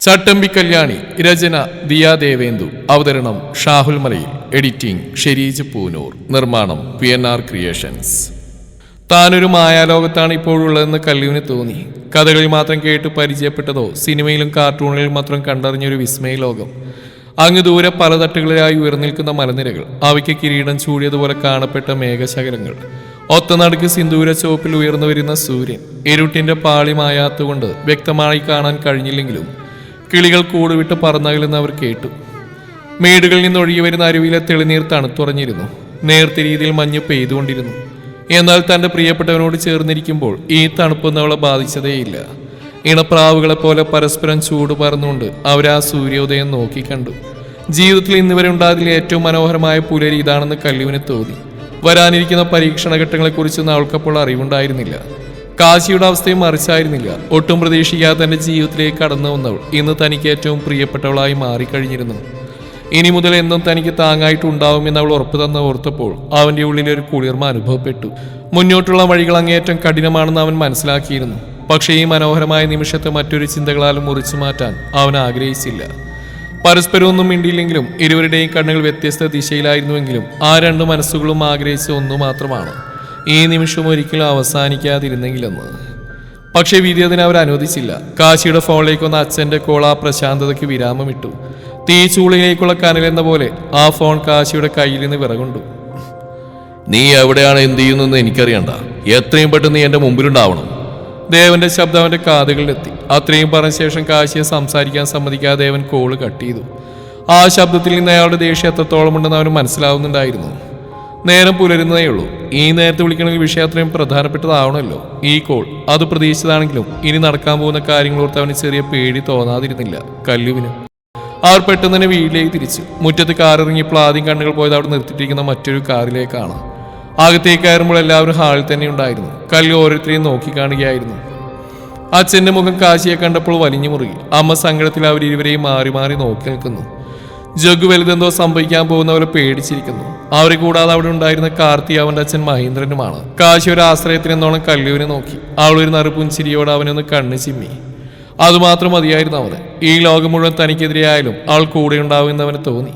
ചട്ടമ്പി കല്യാണി രചന ദിയാ ദേവേന്ദു. അവതരണം ഷാഹുൽ മലയിൽ. എഡിറ്റിംഗ് ഷെരീജ് പൂനൂർ. നിർമ്മാണം P N R creations. താനൊരു മായാലോകത്താണ് ഇപ്പോഴുള്ളതെന്ന് കല്ലുവിന് തോന്നി. കഥകളിൽ മാത്രം കേട്ട് പരിചയപ്പെട്ടതോ സിനിമയിലും കാർട്ടൂണുകളിലും മാത്രം കണ്ടറിഞ്ഞൊരു വിസ്മയ ലോകം. അങ്ങ് ദൂരെ പലതട്ടുകളിലായി ഉയർന്നിൽക്കുന്ന മലനിരകൾ അവയ്ക്ക് കിരീടം ചൂടിയതുപോലെ കാണപ്പെട്ട മേഘശകലങ്ങൾ. ഒത്തനടുക്ക് സിന്ദൂര ചോപ്പിൽ ഉയർന്നു വരുന്ന സൂര്യൻ ഇരുട്ടിന്റെ പാളി മായാത്തുകൊണ്ട് വ്യക്തമായി കാണാൻ കഴിഞ്ഞില്ലെങ്കിലും കിളികൾ കൂടുവിട്ട് പറന്നകലെന്ന് അവർ കേട്ടു. മേടുകളിൽ നിന്ന് ഒഴുകി വരുന്ന അരുവിയിലെ തെളിനീർ തണുത്തുറഞ്ഞിരുന്നു. നേർത്ത രീതിയിൽ മഞ്ഞ് പെയ്തുകൊണ്ടിരുന്നു. എന്നാൽ തന്റെ പ്രിയപ്പെട്ടവനോട് ചേർന്നിരിക്കുമ്പോൾ ഈ തണുപ്പൊന്നും അവളെ ബാധിച്ചതേയില്ല. ഇണപ്രാവുകളെ പോലെ പരസ്പരം ചൂട് പറന്നുകൊണ്ട് അവരാ സൂര്യോദയം നോക്കി കണ്ടു. ജീവിതത്തിൽ ഇന്നുവരെ ഉണ്ടായതിൽ ഏറ്റവും മനോഹരമായ പുലരി ഇതാണെന്ന് കല്ലുവിന് തോന്നി. വരാനിരിക്കുന്ന പരീക്ഷണ ഘട്ടങ്ങളെക്കുറിച്ചൊന്നും അവൾക്കപ്പോൾ അറിവുണ്ടായിരുന്നില്ല. കാശിയുടെ അവസ്ഥയും മറിച്ചായിരുന്നില്ല. ഒട്ടും പ്രതീക്ഷിക്കാതെ തന്റെ ജീവിതത്തിലേക്ക് കടന്നു വന്നവൾ ഇന്ന് തനിക്ക് ഏറ്റവും പ്രിയപ്പെട്ടവളായി മാറിക്കഴിഞ്ഞിരുന്നു. ഇനി മുതൽ എന്നും തനിക്ക് താങ്ങായിട്ടുണ്ടാവുമെന്ന് അവൾ ഉറപ്പ് തന്ന ഓർത്തപ്പോൾ അവന്റെ ഉള്ളിൽ ഒരു കുളിർമ അനുഭവപ്പെട്ടു. മുന്നോട്ടുള്ള വഴികൾ അങ്ങേയറ്റം കഠിനമാണെന്ന് അവൻ മനസ്സിലാക്കിയിരുന്നു. പക്ഷേ ഈ മനോഹരമായ നിമിഷത്തെ മറ്റൊരു ചിന്തകളാലും മുറിച്ചു മാറ്റാൻ അവൻ ആഗ്രഹിച്ചില്ല. പരസ്പരം ഒന്നും മിണ്ടിയില്ലെങ്കിലും ഇരുവരുടെയും കണ്ണുകൾ വ്യത്യസ്ത ദിശയിലായിരുന്നുവെങ്കിലും ആ രണ്ട് മനസ്സുകളും ആഗ്രഹിച്ച ഒന്നു മാത്രമാണ്. ഈ നിമിഷം ഒരിക്കലും അവസാനിക്കാതിരുന്നെങ്കിലെന്ന്. പക്ഷേ വിധി അതിനെ അവർ അനുവദിച്ചില്ല. കാശിയുടെ ഫോണിലേക്ക് വന്ന അച്ഛന്റെ കോൾ ആ പ്രശാന്തതയ്ക്ക് വിരാമമിട്ടു. തീച്ചൂളിലേക്കുള്ള കനലെന്ന പോലെ ആ ഫോൺ കാശിയുടെ കയ്യിൽ നിന്ന് വിറകൊണ്ടു. നീ എവിടെയാണ് എന്ത് ചെയ്യുന്നതെന്ന് എനിക്കറിയണ്ട. എത്രയും പെട്ടെന്ന് നീ എന്റെ മുമ്പിലുണ്ടാവണം. ദേവന്റെ ശബ്ദം അവന്റെ കാതുകളിലെത്തി. അത്രയും പറഞ്ഞ ശേഷം കാശിയെ സംസാരിക്കാൻ സമ്മതിക്കാതെ ദേവൻ കോൾ കട്ട് ചെയ്തു. ആ ശബ്ദത്തിൽ നിന്ന് അയാളുടെ ദേഷ്യം എത്രത്തോളം ഉണ്ടെന്ന് അവന് മനസ്സിലാവുന്നുണ്ടായിരുന്നു. നേരം പുലരുന്നതേ ഉള്ളൂ. ഈ നേരത്തെ വിളിക്കണമെങ്കിൽ വിഷയം അത്രയും പ്രധാനപ്പെട്ടതാവണമല്ലോ. ഈ കോൾ അത് പ്രതീക്ഷിച്ചതാണെങ്കിലും ഇനി നടക്കാൻ പോകുന്ന കാര്യങ്ങളോർത്ത് അവന് ചെറിയ പേടി തോന്നാതിരുന്നില്ല. കല്ലുവിന്. അവർ പെട്ടെന്ന് തന്നെ വീട്ടിലേക്ക് തിരിച്ചു. മുറ്റത്ത് കാർ ഇറങ്ങിയപ്പോൾ ആദ്യം കണ്ണുകൾ പോയത് അവിടെ നിർത്തിയിട്ടിരിക്കുന്ന മറ്റൊരു കാറിലേക്കാണ്. അകത്തേക്ക് കയറുമ്പോൾ എല്ലാവരും ഹാളിൽ തന്നെ ഉണ്ടായിരുന്നു. കല്ലു ഓരോരുത്തരെയും നോക്കി കാണുകയായിരുന്നു. അച്ഛന്റെ മുഖം കാശിയെ കണ്ടപ്പോൾ വലിഞ്ഞു മുറുകി. അമ്മ സങ്കടത്തിൽ അവരിവരെയും മാറി മാറി നോക്കി നിൽക്കുന്നു. ജഗ് വലുതെന്തോ സംഭവിക്കാൻ പോകുന്ന പോലെ പേടിച്ചിരിക്കുന്നു. അവരെ കൂടാതെ അവിടെ ഉണ്ടായിരുന്ന കാർത്തി അവന്റെ അച്ഛൻ മഹേന്ദ്രനുമാണ്. കാശി ഒരു ആശ്രയത്തിനെന്നോണം കല്ലൂരി നോക്കി. അവളൊരു ഒരു നറുപുഞ്ചിരിയോട് അവനൊന്ന് കണ്ണ് ചിമ്മി. അതുമാത്രം മതിയായിരുന്നു അവന്. ഈ ലോകം മുഴുവൻ തനിക്കെതിരെയായാലും അവൾ കൂടെ ഉണ്ടാവുമെന്ന് അവന് തോന്നി.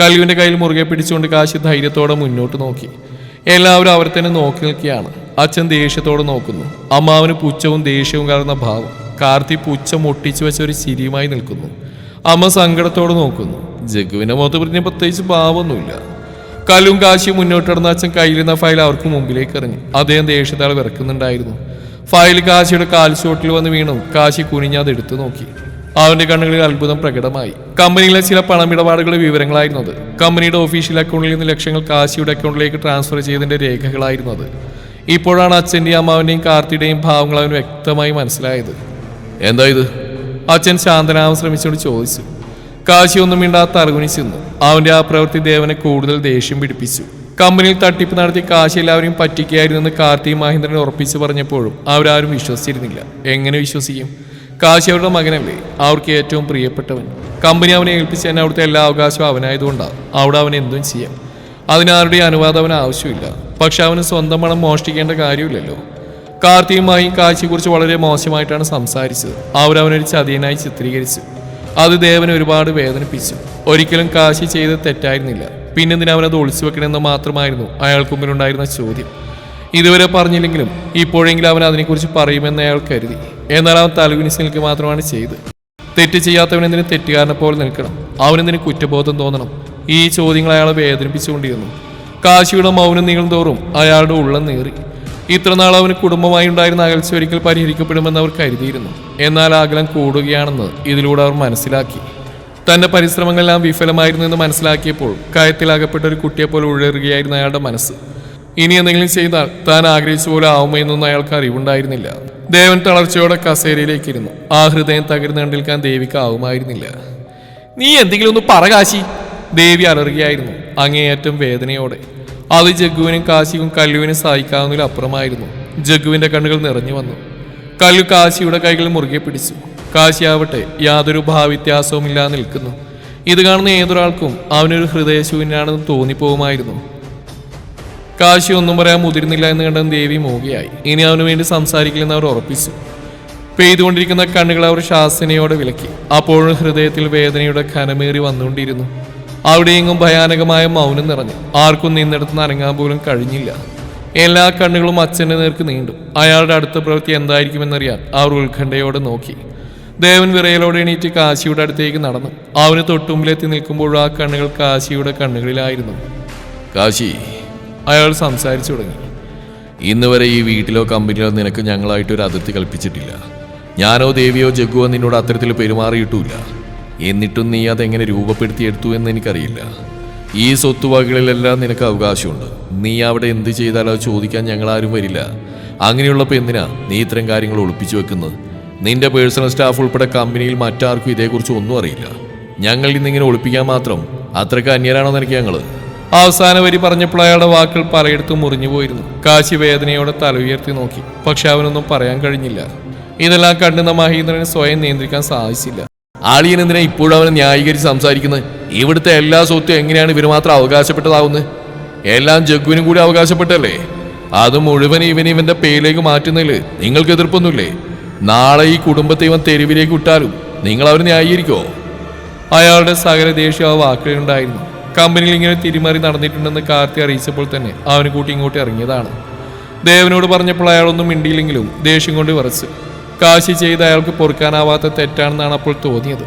കല്ലുവിന്റെ കയ്യിൽ മുറുകെ പിടിച്ചുകൊണ്ട് കാശി ധൈര്യത്തോടെ മുന്നോട്ട് നോക്കി. എല്ലാവരും അവരെ തന്നെ നോക്കി നിൽക്കുകയാണ്. അച്ഛൻ ദേഷ്യത്തോടെ നോക്കുന്നു. അമ്മാവന് പുച്ഛവും ദേഷ്യവും കലർന്ന ഭാവം. കാർത്തി പുച്ഛം ഒട്ടിച്ചു വെച്ച ഒരു ചിരിയുമായി നിൽക്കുന്നു. അമ്മ സങ്കടത്തോടെ നോക്കുന്നു. ജഗുവിന്റെ മുഖത്ത് പറഞ്ഞ പ്രത്യേകിച്ച് ഭാവമൊന്നുമില്ല. കലും കാശിയും മുന്നോട്ടിടന്ന അച്ഛൻ കയ്യിലിരുന്ന ഫയൽ അവർക്ക് മുമ്പിലേക്ക് എറിഞ്ഞു അദ്ദേഹം ദേഷ്യത്താൽ വിറക്കുന്നുണ്ടായിരുന്നു. ഫയൽ കാശിയുടെ കാൽച്ചോട്ടിൽ വന്ന് വീണു. കാശി കുനിഞ്ഞ് അത് എടുത്തു നോക്കി. അവന്റെ കണ്ണുകളിൽ അത്ഭുതം പ്രകടമായി. കമ്പനിയിലെ ചില പണമിടപാടുകളുടെ വിവരങ്ങളായിരുന്നു അത്. കമ്പനിയുടെ ഒഫീഷ്യൽ അക്കൗണ്ടിൽ നിന്ന് ലക്ഷങ്ങൾ കാശിയുടെ അക്കൗണ്ടിലേക്ക് ട്രാൻസ്ഫർ ചെയ്തതിന്റെ രേഖകളായിരുന്നു അത്. ഇപ്പോഴാണ് അച്ഛന്റെയും അമ്മാവിന്റെയും കാർത്തിയുടെയും ഭാവങ്ങൾ അവന് വ്യക്തമായി മനസ്സിലായത്. എന്താ ഇത്? അച്ഛൻ ശാന്തനാവാൻ ശ്രമിച്ചുകൊണ്ട് ചോദിച്ചു. കാശി മിണ്ടാത്ത അറിവിനി ചെന്നു. അവന്റെ ആ പ്രവൃത്തി ദേവനെ കൂടുതൽ ദേഷ്യം പിടിപ്പിച്ചു. കമ്പനിയിൽ തട്ടിപ്പ് നടത്തി കാശി എല്ലാവരെയും പറ്റിക്കുകയായിരുന്നെന്ന് കാർത്തി മഹേന്ദ്രൻ ഉറപ്പിച്ചു പറഞ്ഞപ്പോഴും അവരാരും വിശ്വസിച്ചിരുന്നില്ല. എങ്ങനെ വിശ്വസിക്കും? കാശി അവരുടെ മകനല്ലേ? അവർക്ക് ഏറ്റവും പ്രിയപ്പെട്ടവൻ. കമ്പനി അവനെ ഏൽപ്പിച്ച് തന്നെ അവിടുത്തെ എല്ലാ അവകാശവും അവനായതുകൊണ്ടാണ് അവിടെ അവൻ എന്തും ചെയ്യാം. അതിനാരുടെയും അനുവാദം അവന് ആവശ്യമില്ല. പക്ഷെ അവന് സ്വന്തം പണം മോഷ്ടിക്കേണ്ട കാര്യമില്ലല്ലോ. കാർത്തിയുമായി കാശിയെക്കുറിച്ച് വളരെ മോശമായിട്ടാണ് സംസാരിച്ചത്. അവരവനൊരു ചതിയനായി ചിത്രീകരിച്ചു. അത് ദേവനെ ഒരുപാട് വേദനിപ്പിച്ചു. ഒരിക്കലും കാശി ചെയ്ത് തെറ്റായിരുന്നില്ല. പിന്നെന്തിനാ അവനത് ഒളിച്ചു വെക്കണമെന്ന് മാത്രമായിരുന്നു അയാൾക്ക് മുമ്പിലുണ്ടായിരുന്ന ചോദ്യം. ഇതുവരെ പറഞ്ഞില്ലെങ്കിലും ഇപ്പോഴെങ്കിലും അവൻ അതിനെക്കുറിച്ച് പറയുമെന്ന് അയാൾ കരുതി. എന്നാൽ അവൻ തലകുനിച്ച് നിൽക്കുക മാത്രമാണ് ചെയ്ത് തെറ്റ് ചെയ്യാത്തവൻ എന്തിനു തെറ്റുകാരനെ പോലെ നിൽക്കണം? അവനെന്തിന് കുറ്റബോധം തോന്നണം? ഈ ചോദ്യങ്ങൾ അയാളെ വേദനിപ്പിച്ചുകൊണ്ടിരുന്നു. കാശിയുടെ മൗനം നീളും തോറും അയാളുടെ ഉള്ളം നീറി. ഇത്ര നാൾ അവന് കുടുംബമായി ഉണ്ടായിരുന്ന അകൽച്ച ഒരിക്കൽ പരിഹരിക്കപ്പെടുമെന്ന് അവർ കരുതിയിരുന്നു. എന്നാൽ അകലം കൂടുകയാണെന്ന് ഇതിലൂടെ അവർ മനസ്സിലാക്കി. തന്റെ പരിശ്രമങ്ങളെല്ലാം വിഫലമായിരുന്നു എന്ന് മനസ്സിലാക്കിയപ്പോൾ കയത്തിൽ അകപ്പെട്ട ഒരു കുട്ടിയെപ്പോലെ ഉഴറുകയായിരുന്നു അയാളുടെ മനസ്സ്. ഇനി എന്തെങ്കിലും ചെയ്താൽ താൻ ആഗ്രഹിച്ച പോലെ ആവുമെന്നൊന്നും അയാൾക്ക് അറിവുണ്ടായിരുന്നില്ല. ദേവൻ തളർച്ചയോടെ കസേരയിലേക്ക് ഇരുന്നു ആ ഹൃദയം തകർന്നു കണ്ടിൽക്കാൻ ദേവിക്ക് ആവുമായിരുന്നില്ല. നീ എന്തെങ്കിലും ഒന്ന് പറ കാശി ദേവി അലറുകയായിരുന്നു അങ്ങേയറ്റം വേദനയോടെ. അത് ജഗ്ഗുവിനും കാശിക്കും കല്ലുവിനും സഹായിക്കാവുന്നതിൽ അപ്പുറമായിരുന്നു. ജഗ്ഗുവിന്റെ കണ്ണുകൾ നിറഞ്ഞു വന്നു. കല്ലു കാശിയുടെ കൈകൾ മുറുകെ പിടിച്ചു. കാശിയാവട്ടെ യാതൊരു ഭാവ്യത്യാസവും ഇല്ലാതെ നിൽക്കുന്നു. ഇത് കാണുന്ന ഏതൊരാൾക്കും അവനൊരു ഹൃദയശൂന്യാണെന്ന് തോന്നിപ്പോകുമായിരുന്നു കാശി ഒന്നും പറയാൻ മുതിരുന്നില്ല എന്ന് കണ്ട ദേവി മൂകയായി. ഇനി അവന് വേണ്ടി സംസാരിക്കില്ലെന്ന് അവർ ഉറപ്പിച്ചു. പെയ്തുകൊണ്ടിരിക്കുന്ന കണ്ണുകൾ അവർ ശാസനയോടെ വിലക്കി. അപ്പോഴും ഹൃദയത്തിൽ വേദനയുടെ ഖനമേറി വന്നുകൊണ്ടിരുന്നു. അവിടെയെങ്ങും ഭയാനകമായ മൗനം നിറഞ്ഞു. ആർക്കും നിന്നിടത്ത് നനങ്ങാൻ പോലും കഴിഞ്ഞില്ല. എല്ലാ കണ്ണുകളും അച്ഛന്റെ നേർക്ക് നീണ്ടു. അയാളുടെ അടുത്ത പ്രവൃത്തി എന്തായിരിക്കുമെന്നറിയാൻ അവർ ഉത്കണ്ഠയോടെ നോക്കി. ദേവൻ വിറയലോടെ എണീറ്റ് കാശിയുടെ അടുത്തേക്ക് നടന്നു. അവന് തൊട്ടുമ്പിലെത്തി നിൽക്കുമ്പോൾ ആ കണ്ണുകൾ കാശിയുടെ കണ്ണുകളിലായിരുന്നു. കാശി അയാൾ സംസാരിച്ചു തുടങ്ങി. ഇന്ന് വരെ ഈ വീട്ടിലോ കമ്പനിയിലോ നിനക്ക് ഞങ്ങളായിട്ട് ഒരു അതിർത്തി കൽപ്പിച്ചിട്ടില്ല. ഞാനോ ദേവിയോ ജഗ്ഗുവോ നിന്നോട് അത്തരത്തിൽ പെരുമാറിയിട്ടുമില്ല. എന്നിട്ടും നീ അതെങ്ങനെ രൂപപ്പെടുത്തിയെടുത്തു എന്ന് എനിക്കറിയില്ല. ഈ സ്വത്തുവകകളിലെല്ലാം നിനക്ക് അവകാശമുണ്ട്. നീ അവിടെ എന്ത് ചെയ്താലോ ചോദിക്കാൻ ഞങ്ങൾ ഞങ്ങളാരും വരില്ല. അങ്ങനെയുള്ളപ്പോൾ എന്തിനാ നീ ഇത്തരം കാര്യങ്ങൾ ഒളിപ്പിച്ചു വെക്കുന്നത്? നിന്റെ പേഴ്സണൽ സ്റ്റാഫ് ഉൾപ്പെടെ കമ്പനിയിൽ മറ്റാർക്കും ഇതേക്കുറിച്ച് ഒന്നും അറിയില്ല. ഞങ്ങൾ ഇന്നിങ്ങനെ ഒളിപ്പിക്കാൻ മാത്രം അത്രയ്ക്ക് അന്യരാണോ നിനക്ക് ഞങ്ങൾ അവസാന വരി പറഞ്ഞപ്പോൾ അയാളുടെ വാക്കുകൾ പലയിടത്തും മുറിഞ്ഞു പോയിരുന്നു. കാശി വേദനയോടെ തല ഉയർത്തി നോക്കി. പക്ഷെ അവനൊന്നും പറയാൻ കഴിഞ്ഞില്ല. ഇതെല്ലാം കണ്ടുന്ന മഹീന്ദ്രന് സ്വയം നിയന്ത്രിക്കാൻ സാധിച്ചില്ല. ആളിയൻ എന്തിനാ ഇപ്പോഴും അവനെ ന്യായീകരിച്ച് സംസാരിക്കുന്നത്? ഇവിടുത്തെ എല്ലാ സ്വത്തും എങ്ങനെയാണ് ഇവർ മാത്രം അവകാശപ്പെട്ടതാവുന്നത്? എല്ലാം ജഗ്ഗുവിനും കൂടി അവകാശപ്പെട്ടല്ലേ? അത് മുഴുവൻ ഇവൻ ഇവന്റെ പേരിലേക്ക് മാറ്റുന്നതിൽ നിങ്ങൾക്ക് എതിർപ്പൊന്നുമില്ലേ? നാളെ ഈ കുടുംബത്തെ ഇവൻ തെരുവിലേക്ക് വിട്ടാലും നിങ്ങൾ അവർ ന്യായീകരിക്കോ? അയാളുടെ സകല ദേഷ്യം ആ വാക്കുകളുണ്ടായിരുന്നു കമ്പനിയിൽ ഇങ്ങനെ തിരിമറി നടന്നിട്ടുണ്ടെന്ന് കാർത്തി അറിയിച്ചപ്പോൾ തന്നെ അവന് കൂട്ടി ഇങ്ങോട്ട് ഇറങ്ങിയതാണ്. ദേവനോട് പറഞ്ഞപ്പോൾ അയാളൊന്നും മിണ്ടിയില്ലെങ്കിലും ദേഷ്യം കൊണ്ട് വിറച്ചു. കാശി ചെയ്ത് അയാൾക്ക് പൊറുക്കാനാവാത്ത തെറ്റാണെന്നാണ് അപ്പോൾ തോന്നിയത്.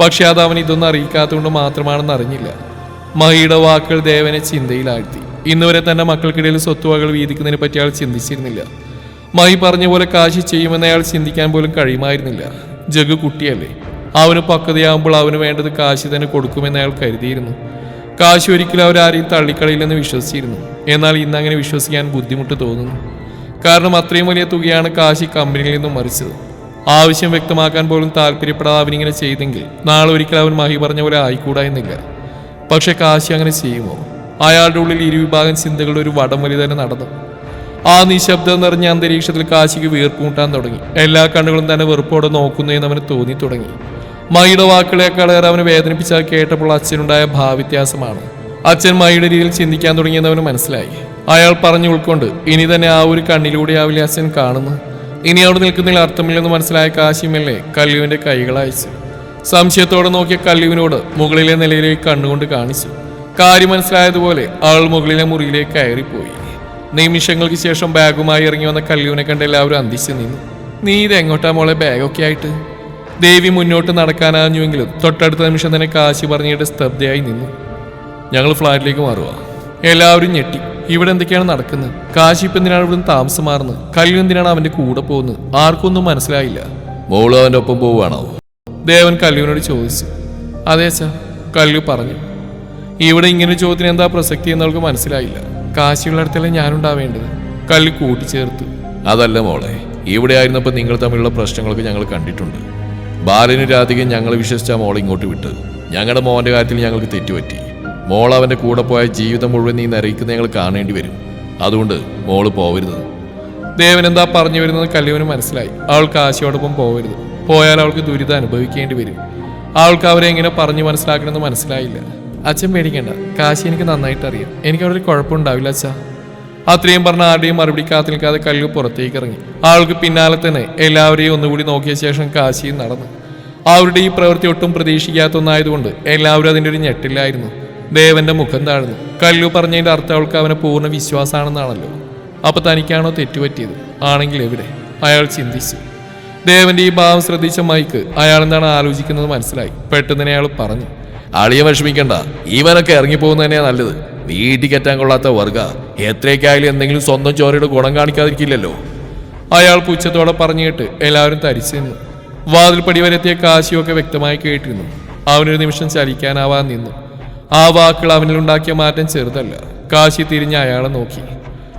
പക്ഷെ അത് അവൻ ഇതൊന്നും അറിയിക്കാത്തതുകൊണ്ട് മാത്രമാണെന്ന് അറിഞ്ഞില്ല. മഹിയുടെ വാക്കുകൾ ദേവനെ ചിന്തയിലാഴ്ത്തി. ഇന്നുവരെ തന്റെ മക്കൾക്കിടയിൽ സ്വത്തുവകൾ വീതിക്കുന്നതിനെ പറ്റി അയാൾ ചിന്തിച്ചിരുന്നില്ല. മഹി പറഞ്ഞ പോലെ കാശി ചെയ്യുമെന്ന് അയാൾ ചിന്തിക്കാൻ പോലും കഴിയുമായിരുന്നില്ല. ജഗ് കുട്ടിയല്ലേ. അവന് പക്വതയാകുമ്പോൾ അവന് വേണ്ടത് കാശി തന്നെ കൊടുക്കുമെന്ന് അയാൾ കരുതിയിരുന്നു. കാശി ഒരിക്കലും അവരാരെയും തള്ളിക്കളയില്ലെന്ന് വിശ്വസിച്ചിരുന്നു. എന്നാൽ ഇന്ന് അങ്ങനെ വിശ്വസിക്കാൻ ബുദ്ധിമുട്ട് തോന്നുന്നു. കാരണം അത്രയും വലിയ തുകയാണ് കാശി കമ്പനിയിൽ നിന്നും മറിച്ചത്. ആവശ്യം വ്യക്തമാക്കാൻ പോലും താല്പര്യപ്പെടാതെ അവനിങ്ങനെ ചെയ്തെങ്കിൽ നാളെ ഒരിക്കൽ അവൻ മഹി പറഞ്ഞ പോലെ ആയിക്കൂടായെന്നില്ല പക്ഷെ കാശി അങ്ങനെ ചെയ്യുമോ? അയാളുടെ ഉള്ളിൽ ഇരുവിഭാഗം ചിന്തകളുടെ ഒരു വടം വലി തന്നെ നടന്നു. ആ നിശബ്ദം നിറഞ്ഞ അന്തരീക്ഷത്തിൽ കാശിക്ക് വീർപ്പ് വീർപ്പൂട്ടാൻ തുടങ്ങി. എല്ലാ കണ്ണുകളും തന്നെ വെറുപ്പോടെ നോക്കുന്നു എന്ന് അവന് തോന്നി തുടങ്ങി. മയുടെ വാക്കുകളെക്കാളേറെ അവനെ വേദനിപ്പിച്ചാൽ കേട്ടപ്പോൾ അച്ഛനുണ്ടായ ഭാവ്യത്യാസമാണ് അച്ഛൻ മയുടെ രീതിയിൽ ചിന്തിക്കാൻ തുടങ്ങിയെന്ന് അവന് മനസ്സിലായി. അയാൾ പറഞ്ഞു ഉൾക്കൊണ്ട് ഇനി തന്നെ ആ ഒരു കണ്ണിലൂടെ ആ അച്ഛൻ കാണുന്നു. ഇനി അവിടെ നിൽക്കുന്നതിൽ അർത്ഥമില്ലെന്ന് മനസ്സിലായ കാശിമല്ലേ കല്ലുവിന്റെ കൈകൾ അയച്ചു സംശയത്തോടെ നോക്കിയ കല്ലുവിനോട് മുകളിലെ നിലയിലേക്ക് കണ്ണുകൊണ്ട് കാണിച്ചു. കാര്യം മനസ്സിലായതുപോലെ ആൾ മുകളിലെ മുറിയിലേക്ക് കയറിപ്പോയി. നിമിഷങ്ങൾക്ക് ശേഷം ബാഗുമായി ഇറങ്ങി വന്ന കല്ലുവിനെ കണ്ട് എല്ലാവരും അന്തിച്ചു നിന്നു. നീ ഇത് എങ്ങോട്ടാ മോളെ ബാഗൊക്കെ ആയിട്ട്? ദേവി മുന്നോട്ട് നടക്കാനാഞ്ഞുവെങ്കിലും തൊട്ടടുത്ത നിമിഷം തന്നെ കാശി പറഞ്ഞിട്ട് സ്തബ്ധയായി നിന്നു. ഞങ്ങൾ ഫ്ലാറ്റിലേക്ക് മാറുക എല്ലാവരും ഞെട്ടി. ഇവിടെ എന്തൊക്കെയാണ് നടക്കുന്നത്? കാശി ഇപ്പം എന്തിനാണ് ഇവിടെ താമസം മാറുന്നത് കല്ലു എന്തിനാണ് അവന്റെ കൂടെ പോകുന്നത്? ആർക്കൊന്നും മനസ്സിലായില്ല. മോൾ അവന്റെ ഒപ്പം പോവുകയാണോ? ദേവൻ കല്ലുവിനോട് ചോദിച്ചു. അതെ സർ കല്ലു പറഞ്ഞു. ഇവിടെ ഇങ്ങനെ ചോദ്യത്തിന് എന്താ പ്രസക്തി എന്നവൾക്ക് മനസ്സിലായില്ല. കാശിയുള്ള അടുത്തല്ലേ ഞാനുണ്ടാവേണ്ടത്? കല്ലു കൂട്ടിച്ചേർത്തു. അതല്ല മോളെ ഇവിടെ ആയിരുന്നപ്പോൾ നിങ്ങൾ തമ്മിലുള്ള പ്രശ്നങ്ങളൊക്കെ ഞങ്ങൾ കണ്ടിട്ടുണ്ട്. ബാലനും രാധികയും ഞങ്ങൾ വിശ്വസിച്ച മോളെ ഇങ്ങോട്ട് വിട്ടത്. ഞങ്ങളുടെ മോന്റെ കാര്യത്തിൽ ഞങ്ങൾക്ക് തെറ്റുപറ്റി. മോൾ അവന്റെ കൂടെ പോയ ജീവിതം മുഴുവൻ നീ നരയിക്കുന്ന ഞങ്ങൾ കാണേണ്ടി വരും. അതുകൊണ്ട് മോൾ പോവരുത്. ദേവൻ എന്താ പറഞ്ഞു വരുന്നത് കല്ലുവിന് മനസ്സിലായി. അവൾക്ക് ആശയോടൊപ്പം പോവരുത്. പോയാൽ അവൾക്ക് ദുരിതം അനുഭവിക്കേണ്ടി വരും. അവൾക്ക് അവരെ എങ്ങനെ പറഞ്ഞു മനസ്സിലാക്കണമെന്ന് മനസ്സിലായില്ല. അച്ഛൻ പേടിക്കേണ്ട. കാശി എനിക്ക് നന്നായിട്ട് അറിയാം. എനിക്ക് അവിടെ ഒരു കുഴപ്പമുണ്ടാവില്ല അച്ഛാ. അത്രയും പറഞ്ഞ ആരുടെയും മറുപടി കാത്തു നിൽക്കാതെ കല്ലു പുറത്തേക്ക് ഇറങ്ങി. അവൾക്ക് പിന്നാലെ തന്നെ എല്ലാവരെയും ഒന്നുകൂടി നോക്കിയ ശേഷം കാശിയും നടന്നു. അവരുടെ ഈ പ്രവൃത്തി ഒട്ടും പ്രതീക്ഷിക്കാത്ത ഒന്നായതുകൊണ്ട് എല്ലാവരും അതിന്റെ ഒരു ഞെട്ടില്ലായിരുന്നു ദേവന്റെ മുഖം താഴ്ന്നു. കല്ലു പറഞ്ഞതിന്റെ അർത്ഥം അവൾക്ക് അവനെ പൂർണ വിശ്വാസമാണെന്നാണല്ലോ. അപ്പൊ തനിക്കാണോ തെറ്റുപറ്റിയത്? ആണെങ്കിൽ എവിടെ? അയാൾ ചിന്തിച്ചു. ദേവന്റെ ഈ ഭാവം ശ്രദ്ധിച്ച മൈക്ക് അയാൾ എന്താണ് ആലോചിക്കുന്നത് മനസ്സിലായി. പെട്ടെന്ന് തന്നെ അയാൾ പറഞ്ഞു. അളിയെ വിഷമിക്കണ്ട. ഇവനൊക്കെ ഇറങ്ങിപ്പോകുന്നത് തന്നെയാ നല്ലത്. വീട്ടിൽ കയറ്റാൻ കൊള്ളാത്ത വർഗ. എത്രയൊക്കെയായാലും എന്തെങ്കിലും സ്വന്തം ചോരയുടെ ഗുണം കാണിക്കാതിരിക്കില്ലല്ലോ. അയാൾ പുച്ഛത്തോടെ പറഞ്ഞു കേട്ട് എല്ലാവരും തരിച്ചു നിന്നു. വാതിൽപ്പടി വരെ എത്തിയ കാശിയൊക്കെ വ്യക്തമായി കേട്ടിരുന്നു. അവനൊരു നിമിഷം ചലിക്കാനാവാൻ നിന്നു. ആ വാക്കുകൾ അവനിൽ ഉണ്ടാക്കിയ മാറ്റം ചെറുതല്ല. കാശി തിരിഞ്ഞ് അയാളെ നോക്കി.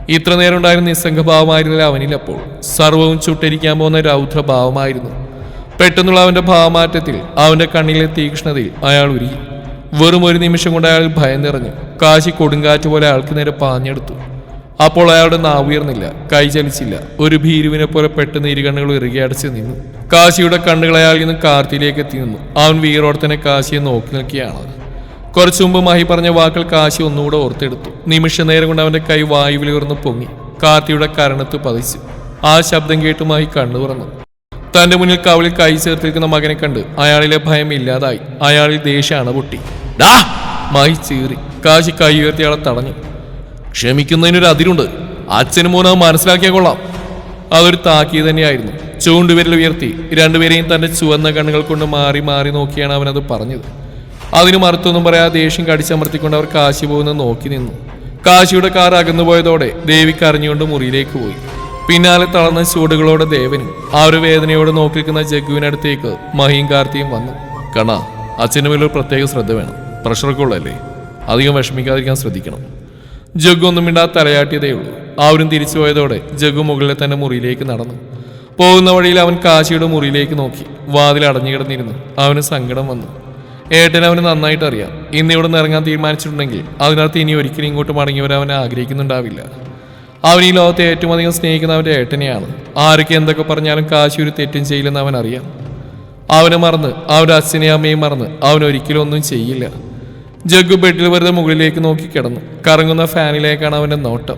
ഇത്ര നേരം ഉണ്ടായിരുന്ന നിസ്സംഗഭാവമായിരുന്നില്ല അവനിലപ്പോൾ സർവവും ചുട്ടിരിക്കാൻ പോകുന്ന രൗദ്രഭാവമായിരുന്നു. പെട്ടെന്നുള്ള അവന്റെ ഭാവമാറ്റത്തിൽ അവന്റെ കണ്ണിലെ തീക്ഷ്ണതയിൽ അയാൾ ഉരുകി. വെറും ഒരു നിമിഷം കൊണ്ട് അയാൾ ഭയം നിറഞ്ഞു. കാശി കൊടുങ്കാറ്റ് പോലെ അയാൾക്ക് നേരെ പാഞ്ഞെടുത്തു. അപ്പോൾ അയാളുടെ നാവ് ഉയർന്നില്ല കൈ ചലിച്ചില്ല. ഒരു ഭീരുവിനെ പോലെ പെട്ടെന്ന് ഇരുകണ്ണുകൾ ഇറുകി അടച്ച് നിന്നു. കാശിയുടെ കണ്ണുകൾ അയാളിൽ നിന്ന് കാർത്തിയിലേക്ക് എത്തി നിന്നു. അവൻ വീറോടെ തന്നെ കാശിയെ നോക്കി നിൽക്കുകയാണ്. കുറച്ചു മുമ്പ് മഹി പറഞ്ഞ വാക്കൾ കാശി ഒന്നുകൂടെ ഓർത്തെടുത്തു. നിമിഷ നേരം കൊണ്ട് അവന്റെ കൈ വായുവിൽ ഉയർന്ന് പൊങ്ങി. കാർത്തിയുടെ കരണത്ത് പതിച്ചു. ആ ശബ്ദം കേട്ട് മഹി കണ്ണു തുറന്നു. തന്റെ മുന്നിൽ കവളിൽ കൈ ചേർത്തിരിക്കുന്ന മകനെ കണ്ട് അയാളിലെ ഭയം ഇല്ലാതായി. അയാളിൽ ദേഷ്യാണ് പൊട്ടി. ഡാ മായി ചീറി. കാശി കൈ ഉയർത്തി അയാളെ തടഞ്ഞു. ക്ഷമിക്കുന്നതിനൊരു അതിരുണ്ട്. അച്ഛനും മോനും അത് മനസ്സിലാക്കിയാൽ കൊള്ളാം. അതൊരു താക്കി തന്നെയായിരുന്നു. ചൂണ്ടുവിരൽ ഉയർത്തി. രണ്ടുപേരെയും തന്റെ ചുവന്ന കണ്ണുകൾ കൊണ്ട് മാറി മാറി നോക്കിയാണ് അവനത് പറഞ്ഞത്. അതിന് മറുത്തൊന്നും പറയാതെ ദേഷ്യം കടിച്ചമർത്തിക്കൊണ്ട് അവർ കാശി പോകുന്നത് നോക്കി നിന്നു. കാശിയുടെ കാർ അകന്നുപോയതോടെ ദേവി അറിഞ്ഞുകൊണ്ട് മുറിയിലേക്ക് പോയി. പിന്നാലെ തളർന്ന ചൂടുകളോടെ ദേവനും ആ ഒരു വേദനയോടെ നോക്കിയിരിക്കുന്ന ജഗുവിനടുത്തേക്ക് മഹിയും കാർത്തിയും വന്നു. കണ അച്ഛന്റെ മേലൊരു പ്രത്യേക ശ്രദ്ധ വേണം. പ്രഷറൊക്കെ ഉള്ളല്ലേ അധികം വിഷമിക്കാതിരിക്കാൻ ശ്രദ്ധിക്കണം. ജഗ്ഗു ഒന്നും മിണ്ടാതെ തലയാട്ടിയതേ ഉള്ളൂ. അവരും തിരിച്ചു പോയതോടെ ജഗ്ഗു മുകളിലെ തന്നെ മുറിയിലേക്ക് നടന്നു. പോകുന്ന വഴിയിൽ അവൻ കാശിയുടെ മുറിയിലേക്ക് നോക്കി. വാതിൽ അടഞ്ഞു കിടന്നിരുന്നു അവന് സങ്കടം വന്നു. ഏട്ടൻ അവന് നന്നായിട്ട് അറിയാം. ഇന്ന് ഇവിടെ നിന്ന് ഇറങ്ങാൻ തീരുമാനിച്ചിട്ടുണ്ടെങ്കിൽ അതിനകത്ത് ഇനി ഒരിക്കലും ഇങ്ങോട്ട് മടങ്ങി അവൻ ആഗ്രഹിക്കുന്നുണ്ടാവില്ല. അവൻ ഈ ലോകത്തെ ഏറ്റവും അധികം സ്നേഹിക്കുന്ന അവന്റെ ഏട്ടനെയാണ്. ആരൊക്കെ എന്തൊക്കെ പറഞ്ഞാലും കാശി ഒരു തെറ്റും ചെയ്യില്ലെന്ന് അവൻ അറിയാം. അവനെ മറന്ന് അവന്റെ അച്ഛനെയും അമ്മയും മറന്ന് അവൻ ഒരിക്കലും ഒന്നും ചെയ്യില്ല. ജഗ്ഗു ബെഡിൽ വെറുതെ മുകളിലേക്ക് നോക്കി കിടന്നു. കറങ്ങുന്ന ഫാനിലേക്കാണ് അവന്റെ നോട്ടം.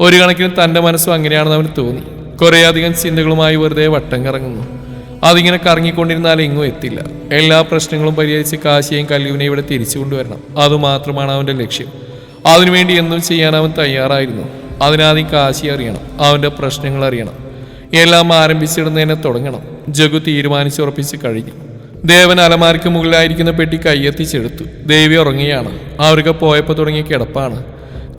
ഒരു കണക്കിന് തന്റെ മനസ്സും അങ്ങനെയാണെന്ന് അവന് തോന്നി. കുറേയധികം ചിന്തകളുമായി വെറുതെ വട്ടം കറങ്ങുന്നു. അതിങ്ങനെ കറങ്ങിക്കൊണ്ടിരുന്നാൽ എങ്ങും എത്തില്ല. എല്ലാ പ്രശ്നങ്ങളും പരിഹരിച്ച് കാശിയെയും കല്ലുവിനെയും ഇവിടെ തിരിച്ചു കൊണ്ടുവരണം. അതുമാത്രമാണ് അവന്റെ ലക്ഷ്യം. അതിനുവേണ്ടി എന്തും ചെയ്യാൻ അവൻ തയ്യാറായിരുന്നു. അതിനാദ്യം കാശി അറിയണം അവന്റെ പ്രശ്നങ്ങൾ അറിയണം. എല്ലാം ആരംഭിച്ചിടുന്നതിനെ തുടങ്ങണം. ജഗു തീരുമാനിച്ചുറപ്പിച്ച് കഴിഞ്ഞു. ദേവൻ അലമാരിക്ക് മുകളിലായിരിക്കുന്ന പെട്ടി കയ്യെത്തിച്ചെടുത്തു ദേവി ഉറങ്ങിയാണ് അവർക്ക് പോയപ്പോൾ തുടങ്ങിയ കിടപ്പാണ്.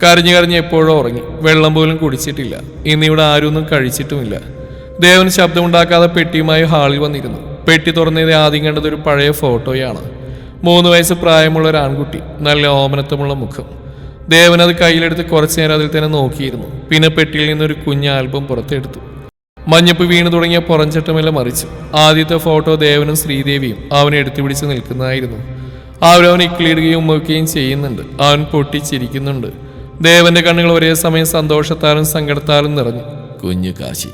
കരഞ്ഞു കരഞ്ഞ് എപ്പോഴും ഉറങ്ങി. വെള്ളം പോലും കുടിച്ചിട്ടില്ല. ഇന്നിവിടെ ആരും ഒന്നും കഴിച്ചിട്ടുമില്ല. ദേവൻ ശബ്ദമുണ്ടാക്കാതെ പെട്ടിയുമായി ഹാളിൽ വന്നിരുന്നു. പെട്ടി തുറന്നത് ആദ്യം കണ്ടത് ഒരു പഴയ ഫോട്ടോയാണ്. മൂന്ന് വയസ്സ് പ്രായമുള്ള ഒരു ആൺകുട്ടി നല്ല ഓമനത്വമുള്ള മുഖം. ദേവൻ അത് കയ്യിലെടുത്ത് കുറച്ചു നേരം അതിൽ തന്നെ നോക്കിയിരുന്നു. പിന്നെ പെട്ടിയിൽ നിന്നൊരു കുഞ്ഞ് ആൽബം പുറത്തെടുത്തു. മഞ്ഞപ്പ് വീണു തുടങ്ങിയ പുറഞ്ചട്ടമെല്ലാം മറിച്ചു. ആദ്യത്തെ ഫോട്ടോ ദേവനും ശ്രീദേവിയും അവനെ എടുത്തു പിടിച്ച് നിൽക്കുന്നതായിരുന്നു. അവരവൻ ഇക്കിളിയിടുകയും ഉമ്മക്കുകയും ചെയ്യുന്നുണ്ട്. അവൻ പൊട്ടിച്ചിരിക്കുന്നുണ്ട്. ദേവന്റെ കണ്ണുകൾ ഒരേ സമയം സന്തോഷത്താലും സങ്കടത്താലും നിറഞ്ഞു. കുഞ്ഞു കാശി.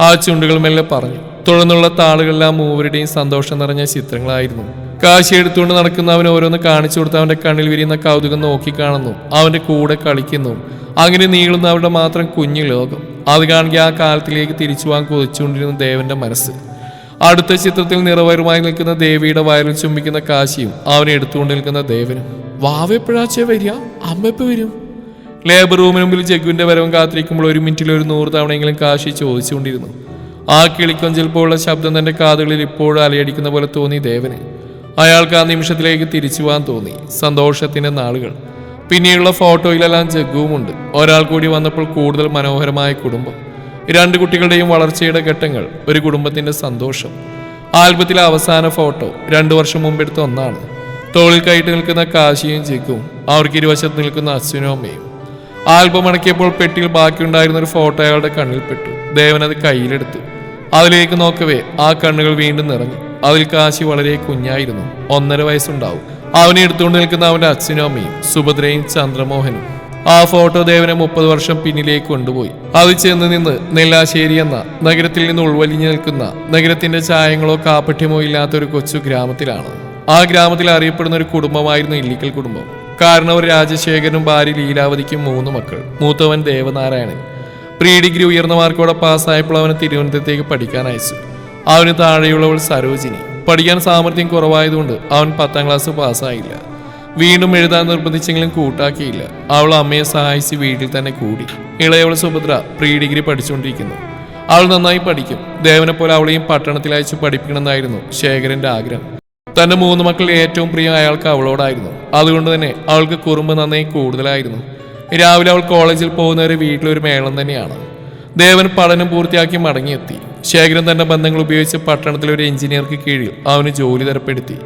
ആ ചുണ്ടുകൾ മെല്ലെ പറഞ്ഞു. തുടർന്നുള്ള താളുകളെല്ലാം മൂവരുടെയും സന്തോഷം നിറഞ്ഞ ചിത്രങ്ങളായിരുന്നു. കാശി എടുത്തുകൊണ്ട് നടക്കുന്ന അവൻ ഓരോന്ന് കാണിച്ചു കൊടുത്ത് അവന്റെ കണ്ണിൽ വിരിയുന്ന കൗതുകം നോക്കിക്കാണുന്നു അവന്റെ കൂടെ കളിക്കുന്നു. അങ്ങനെ നീളുന്ന അവരുടെ മാത്രം കുഞ്ഞു ലോകം. അത് കാണുക ആ കാലത്തിലേക്ക് തിരിച്ചു പോകാൻ കൊതിച്ചുകൊണ്ടിരുന്ന ദേവന്റെ മനസ്സ്. അടുത്ത ചിത്രത്തിൽ നിറവയറുമായി നിൽക്കുന്ന ദേവിയുടെ വയറിൽ ചുംബിക്കുന്ന കാശിയും അവനെ എടുത്തുകൊണ്ട് നിൽക്കുന്ന ദേവനും. വാവെപ്പോഴാച്ച വരിക? അമ്മ എപ്പോ വരും? ലേബർ റൂമിന് മുമ്പിൽ ജഗുവിന്റെ വരവും കാത്തിരിക്കുമ്പോൾ ഒരു മിനിറ്റിൽ ഒരു നൂറ് തവണയെങ്കിലും കാശി ചോദിച്ചുകൊണ്ടിരുന്നു. ആ കിളിക്കൊഞ്ചൽ പോലുള്ള ശബ്ദം തന്റെ കാതുകളിൽ ഇപ്പോഴും അലയടിക്കുന്ന പോലെ തോന്നി ദേവന്. അയാൾക്ക് ആ നിമിഷത്തിലേക്ക് തിരിച്ചു പോകാൻ തോന്നി. സന്തോഷത്തിന്റെ നാളുകൾ. പിന്നീടുള്ള ഫോട്ടോയിലെല്ലാം ജഗ്ഗുവുമുണ്ട്. ഒരാൾ കൂടി വന്നപ്പോൾ കൂടുതൽ മനോഹരമായ കുടുംബം. രണ്ട് കുട്ടികളുടെയും വളർച്ചയുടെ ഘട്ടങ്ങൾ ഒരു കുടുംബത്തിന്റെ സന്തോഷം. ആൽബത്തിലെ അവസാന ഫോട്ടോ രണ്ടു വർഷം മുമ്പെടുത്ത ഒന്നാണ്. തോളിൽ കൈയിട്ട് നിൽക്കുന്ന കാശിയും ജഗ്ഗുവും അവർക്ക് ഇരുവശത്ത് നിൽക്കുന്ന അച്ഛനും ആൽബം അടക്കിയപ്പോൾ പെട്ടിയിൽ ബാക്കിയുണ്ടായിരുന്ന ഒരു ഫോട്ടോ അയാളുടെ കണ്ണിൽപ്പെട്ടു ദേവൻ അത് കയ്യിലെടുത്തു. അതിലേക്ക് നോക്കവേ ആ കണ്ണുകൾ വീണ്ടും നിറഞ്ഞു. അതിൽ കാശി വളരെ കുഞ്ഞായിരുന്നു. ഒന്നര വയസ്സുണ്ടാവും. അവനെ എടുത്തുകൊണ്ട് നിൽക്കുന്ന അവന്റെ അച്ഛനും അമ്മയും സുഭദ്രയും ചന്ദ്രമോഹനും. ആ ഫോട്ടോ ദേവനെ മുപ്പത് വർഷം പിന്നിലേക്ക് കൊണ്ടുപോയി. അത് ചെന്ന് നിന്ന് നെല്ലാശ്ശേരി എന്ന നഗരത്തിൽ നിന്ന് ഉൾവലിഞ്ഞു നിൽക്കുന്ന നഗരത്തിന്റെ ചായങ്ങളോ കാപ്പട്യമോ ഇല്ലാത്ത ഒരു കൊച്ചു ഗ്രാമത്തിലാണ്. ആ ഗ്രാമത്തിൽ അറിയപ്പെടുന്ന ഒരു കുടുംബമായിരുന്നു ഇല്ലിക്കൽ കുടുംബം. കാരണം ഒരു രാജശേഖരനും ഭാര്യ ലീലാവതിക്കും മൂന്ന് മക്കൾ. മൂത്തവൻ ദേവനാരായണൻ. പ്രീ ഡിഗ്രി ഉയർന്ന മാർക്കോടെ പാസ്സായപ്പോൾ അവനെ തിരുവനന്തപുരത്തേക്ക് പഠിക്കാൻ അയച്ചു. അവന് താഴെയുള്ളവൾ സരോജിനി. പഠിക്കാൻ സാമർഥ്യം കുറവായതുകൊണ്ട് അവൻ പത്താം ക്ലാസ് പാസ്സായില്ല. വീണ്ടും എഴുതാൻ നിർബന്ധിച്ചെങ്കിലും കൂട്ടാക്കിയില്ല. അവൾ അമ്മയെ സഹായിച്ച് വീട്ടിൽ തന്നെ കൂടി. ഇളയവൾ സുഭദ്ര പ്രീ ഡിഗ്രി പഠിച്ചുകൊണ്ടിരിക്കുന്നു. അവൾ നന്നായി പഠിക്കും. ദേവനെ പോലെ അവളെയും പട്ടണത്തിൽ അയച്ചു പഠിപ്പിക്കണമെന്നായിരുന്നു ശേഖരന്റെ ആഗ്രഹം. തന്റെ മൂന്ന് മക്കളിൽ ഏറ്റവും പ്രിയം അയാൾക്ക് അവളോടായിരുന്നു. അതുകൊണ്ട് തന്നെ അവൾക്ക് കുറുമ്പ് നന്നായി കൂടുതലായിരുന്നു. രാവിലെ അവൾ കോളേജിൽ പോകുന്ന പോകുന്നവരെ വീട്ടിലൊരു മേളം തന്നെയാണ്. ദേവൻ പഠനം പൂർത്തിയാക്കി മടങ്ങിയെത്തി. ശേഖരൻ തന്റെ ബന്ധങ്ങൾ ഉപയോഗിച്ച് പട്ടണത്തിലെ ഒരു എഞ്ചിനീയർക്ക് കീഴിൽ അവന് ജോലി തരപ്പെടുത്തി.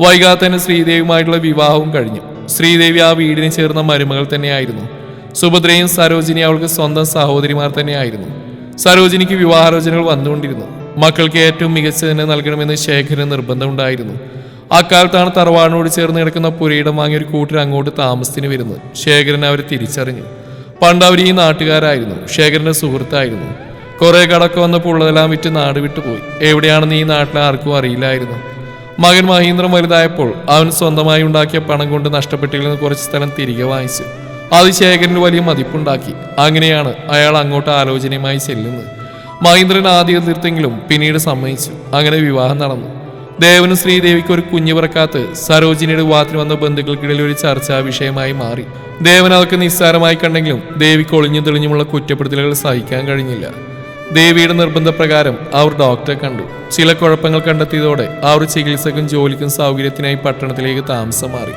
വൈകാതെ തന്നെ ശ്രീദേവിയുമായിട്ടുള്ള വിവാഹവും കഴിഞ്ഞു. ശ്രീദേവി ആ വീടിന് ചേർന്ന മരുമകൾ തന്നെയായിരുന്നു. സുഭദ്രയും സരോജിനി അവൾക്ക് സ്വന്തം സഹോദരിമാർ തന്നെയായിരുന്നു. സരോജിനിക്ക് വിവാഹാലോചനകൾ വന്നുകൊണ്ടിരുന്നു. മക്കൾക്ക് ഏറ്റവും മികച്ചതിനെ നൽകണമെന്ന് ശേഖരന് നിർബന്ധമുണ്ടായിരുന്നു അക്കാലത്താണ് തറവാടിനോട് ചേർന്ന് കിടക്കുന്ന പുരയിടം വാങ്ങിയ ഒരു കൂട്ടർ അങ്ങോട്ട് താമസത്തിന് വരുന്നത്. ശേഖരൻ അവരെ തിരിച്ചറിഞ്ഞു. പണ്ട് അവർ ഈ നാട്ടുകാരായിരുന്നു. ശേഖരന്റെ സുഹൃത്തായിരുന്നു. കുറേ കടക്ക് വന്നപ്പോൾ ഉള്ളതെല്ലാം വിറ്റ് നാട് വിട്ടുപോയി എവിടെയാണെന്ന് ഈ നാട്ടിൽ ആർക്കും അറിയില്ലായിരുന്നു. മകൻ മഹീന്ദ്രൻ വലുതായപ്പോൾ അവൻ സ്വന്തമായി ഉണ്ടാക്കിയ പണം കൊണ്ട് നഷ്ടപ്പെട്ടില്ലെന്ന് കുറച്ച് സ്ഥലം തിരികെ വാങ്ങിച്ചു. അത് ശേഖരന് വലിയ മതിപ്പുണ്ടാക്കി. അങ്ങനെയാണ് അയാൾ അങ്ങോട്ട് ആലോചനയുമായി ചെല്ലുന്നത്. മഹേന്ദ്രൻ ആദ്യം എതിർത്തെങ്കിലും പിന്നീട് സമ്മതിച്ചു. അങ്ങനെ വിവാഹം നടന്നു. ദേവനും ശ്രീദേവിക്ക് ഒരു കുഞ്ഞു പിറക്കാത്ത് സരോജിനിയുടെ വിവാഹത്തിന് വന്ന ബന്ധുക്കൾക്കിടയിൽ ഒരു ചർച്ചാ വിഷയമായി മാറി. ദേവൻ അതൊക്കെ നിസ്സാരമായി കണ്ടെങ്കിലും ദേവിക്ക് ഒളിഞ്ഞു തെളിഞ്ഞുമുള്ള കുറ്റപ്പെടുത്തലുകൾ സഹിക്കാൻ കഴിഞ്ഞില്ല. ദേവിയുടെ നിർബന്ധപ്രകാരം അവർ ഡോക്ടറെ കണ്ടു. ചില കുഴപ്പങ്ങൾ കണ്ടെത്തിയതോടെ അവർ ചികിത്സക്കും ജോലിക്കും സൗകര്യത്തിനായി പട്ടണത്തിലേക്ക് താമസം മാറി.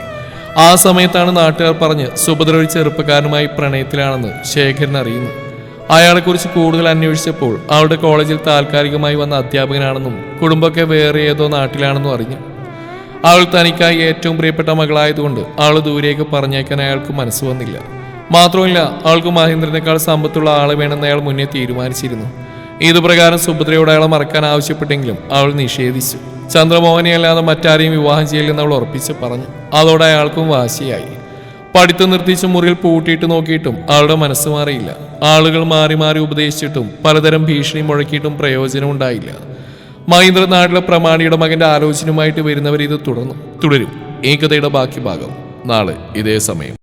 ആ സമയത്താണ് നാട്ടുകാർ പറഞ്ഞ് സുഭദ്ര ഒരു ചെറുപ്പക്കാരനുമായി പ്രണയത്തിലാണെന്ന് ശേഖരൻ അറിയുന്നു. അയാളെക്കുറിച്ച് കൂടുതൽ അന്വേഷിച്ചപ്പോൾ അവളുടെ കോളേജിൽ താൽക്കാലികമായി വന്ന അധ്യാപകനാണെന്നും കുടുംബമൊക്കെ വേറെ ഏതോ നാട്ടിലാണെന്നും അറിഞ്ഞു. അവൾ തനിക്കായി ഏറ്റവും പ്രിയപ്പെട്ട മകളായതുകൊണ്ട് അവൾ ദൂരേക്ക് പറഞ്ഞേക്കാൻ അയാൾക്ക് മനസ്സ് വന്നില്ല. മാത്രമല്ല അവൾക്ക് മഹേന്ദ്രനേക്കാൾ സമ്പത്തുള്ള ആളെ വേണമെന്ന് അയാൾ മുന്നേ തീരുമാനിച്ചിരുന്നു. ഇതുപ്രകാരം സുഭദ്രയോട് അയാളെ മറക്കാൻ ആവശ്യപ്പെട്ടെങ്കിലും അവൾ നിഷേധിച്ചു. ചന്ദ്രമോഹനെ അല്ലാതെ മറ്റാരെയും വിവാഹം ചെയ്യില്ലെന്ന് അവൾ ഉറപ്പിച്ച് പറഞ്ഞു. അതോടെ അയാൾക്കും വാശിയായി. പഠിത്തം നിർത്തിച്ച് മുറിയിൽ പൂട്ടിയിട്ട് നോക്കിയിട്ടും അവളുടെ മനസ്സ് മാറിയില്ല. ആളുകൾ മാറി മാറി ഉപദേശിച്ചിട്ടും പലതരം ഭീഷണി മുഴക്കിയിട്ടും പ്രയോജനം ഉണ്ടായില്ല. മഹീന്ദ്ര നാട്ടിലെ പ്രമാണിയുടെ മകന്റെ ആലോചനയുമായിട്ട് വരുന്നവർ ഇത് തുടർന്നു. തുടരും. ഈ കഥയുടെ ബാക്കി ഭാഗം. നാളെ ഇതേ സമയം.